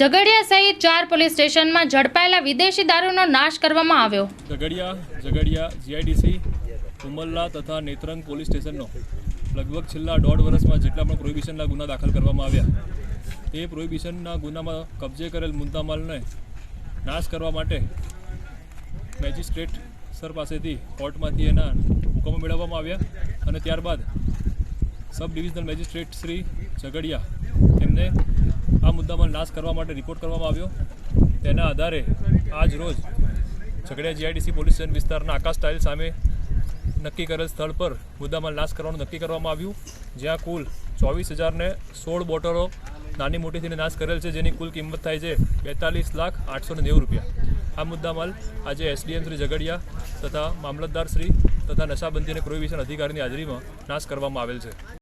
ઝઘડિયા સહિત ચાર પોલીસ સ્ટેશનમાં ઝડપાયેલા વિદેશી દારૂનો નાશ કરવામાં આવ્યો. ઝઘડિયા ઝઘડિયા, જીઆઈડીસી ઉમરલા તથા નેત્રંગ પોલીસ સ્ટેશનનો લગભગ છેલ્લા દોઢ વર્ષમાં જેટલા પણ પ્રોહિબિશનના ગુના દાખલ કરવામાં આવ્યા, તે પ્રોહિબિશનના ગુનામાં કબજે કરેલ મુદ્દામાલને નાશ કરવા માટે મેજિસ્ટ્રેટ સર પાસેથી કોર્ટમાંથી એના હુકમો મેળવવામાં આવ્યા અને ત્યારબાદ sub divisional magistrate Shri Jhagadia એમને આ મુદ્દામાં નાશ કરવા માટે રિપોર્ટ કરવામાં આવ્યો. તેના આધારે આજ રોજ ઝઘડિયા જીઆઈડીસી પોલીસ સ્ટેશન વિસ્તારના આકાશ ટાઇલ સામે નક્કી કરેલ સ્થળ પર મુદ્દામાં નાશ કરવાનું નક્કી કરવામાં આવ્યું. જ્યાં કુલ ચોવીસ હજારને સોળ બોટલો નાની મોટીથીને નાશ કરેલ છે, જેની કુલ કિંમત થાય છે બેતાલીસ લાખ આઠસો નેવું રૂપિયા. આ મુદ્દામાલ આજે એસડીએમ શ્રી ઝઘડિયા તથા મામલતદાર શ્રી તથા નશાબંધી અને પ્રોહિબિશન અધિકારીની હાજરીમાં નાશ કરવામાં આવેલ છે.